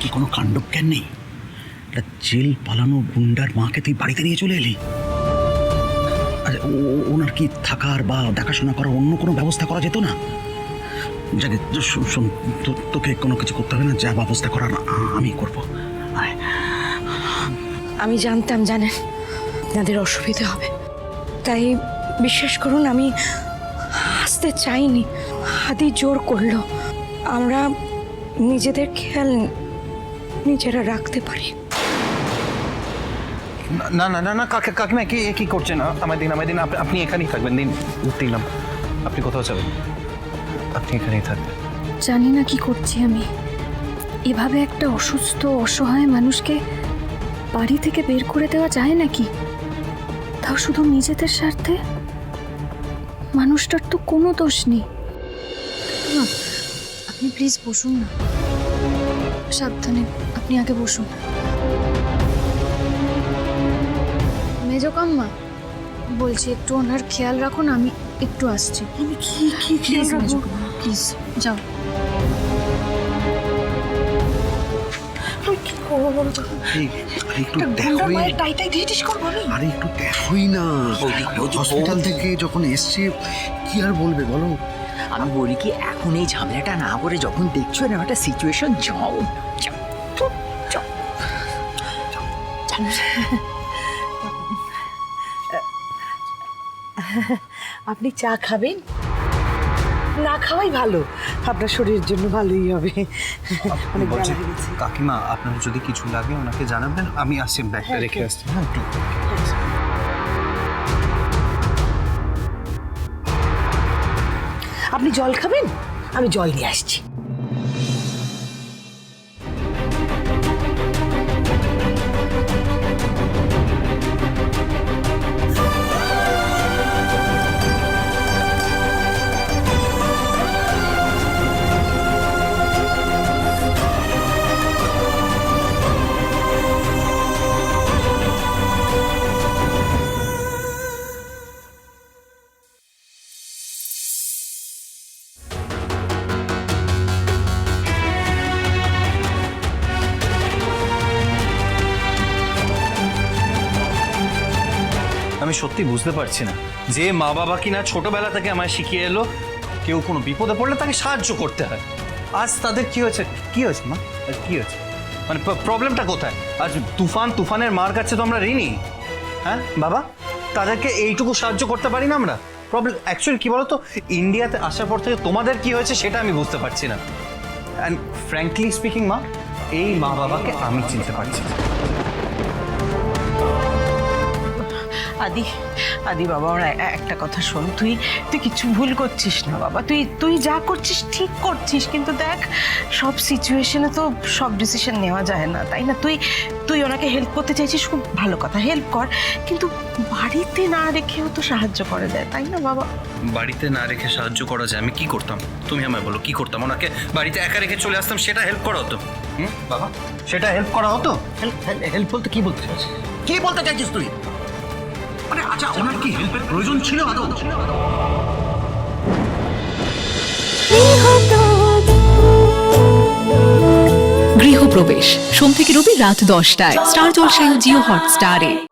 কি কোনো কাণ্ডজ্ঞান নেই? একটা জেল পালানো গুন্ডার মাকে তুই বাড়িতে নিয়ে চলে এলি? আচ্ছা ওনার কি থাকার বা দেখাশোনা করার অন্য কোনো ব্যবস্থা করা যেত না? যাকে শোন তোকে কোনো কিছু করতে হবে না, যা ব্যবস্থা করার আমি করব। আমি জানতাম, জানেন আপনাদের অসুবিধে হবে। তাই বিশ্বাস করুন, আমি আসতে চাইনি। আদি জোর করল। আমরা নিজেদের খেয়াল নিজেরা রাখতে পারি। না না না না কাকে কাকিমা কি কি করছেন? আমার দিন আমার দিন আপনি- আপনি এখানেই থাকবেন দিন দিলাম আপনি কোথাও যাবেন? আপনি এখানেই থাকবেন। জানি না কি করছি আমি। এভাবে একটা অসুস্থ অসহায় মানুষকে বাড়ি থেকে বের করে দেওয়া যায় নাকি? তাও শুধু নিজেদের স্বার্থে? মানুষটার তো কোনো দোষ নেই। আপনি প্লিজ বসুন না। সাবধানে আপনি আগে বসুন। মেজো কাম্মা বলছি একটু ওনার খেয়াল রাখুন আমি একটু আসছি। কি কি খেয়াল রাখব প্লিজ যাও। আমি আরে একটু দেখোই। না। হসপিটাল থেকে যখন এসছে কি আর বলবে বলো? আমি বলি কি এখন এই ঝামেলাটা না করে যখন দেখছ না একটা সিচুয়েশন যাও। আপনি চা খাবেন? না খাওয়াই ভালো। আপনার শরীরের জন্য ভালোই হবে। অনেক বলছি, কাকিমা আপনার যদি কিছু লাগে ওনাকে জানাবেন আমি আসছি ব্যাগটা রেখে আসছি হ্যাঁ আপনি জল খাবেন? আমি জল নিয়ে আসছি। আমি সত্যি বুঝতে পারছি না। যে মা বাবা কিনা ছোটবেলা থেকে আমায় শিখিয়ে এলো, কেউ কোনো বিপদে পড়লে তাকে সাহায্য করতে হয়। আজ তাদের কি হয়েছে? কি হয়েছে, মা? কি হয়েছে? মানে প্রবলেমটা কোথায়? আজ তুফান, তুফানের মার কাছে তো আমরা ঋণী। হ্যাঁ বাবা? তাদেরকে এইটুকু সাহায্য করতে পারি না আমরা? প্রবলেম অ্যাকচুয়ালি কি বলতো? ইন্ডিয়াতে আসার পর থেকে তোমাদের কি হয়েছে সেটা আমি বুঝতে পারছি না। অ্যান্ড ফ্র্যাঙ্কলি স্পিকিং মা, এই মা বাবাকে আমি চিনতে পারছি না। আদি আদি বাবা ওরা একটা কথা শোন তুই তুই কিছু ভুল করছিস না বাবা তুই তুই যা করছিস ঠিক করছিস কিন্তু দেখ সব সিচুয়েশনে তো সব ডিসিশন নেওয়া যায় না তাই না? তুই তুই ওনাকে হেল্প করতে চাইছিস খুব ভালো কথা হেল্প কর কিন্তু বাড়িতে না রেখেও তো সাহায্য করা যায় তাই না বাবা? বাড়িতে না রেখে সাহায্য করা যায় আমি কি করতাম? তুমি আমায় বলো কি করতাম? ওনাকে বাড়িতে একা রেখে চলে আসতাম সেটা হেল্প করা হতো। হুম বাবা? সেটা হেল্প করা হতো? হেল্প বলতে কি বলতে চাইছিস? কি বলতে চাইছিস তুই? মানে আচ্ছা ওনার কি হেল্পের প্রয়োজন ছিল আদৌ? গৃহপ্রবেশ। সোম থেকে রবি রাত দশটায়। স্টার জলসায় জিও হটস্টারে।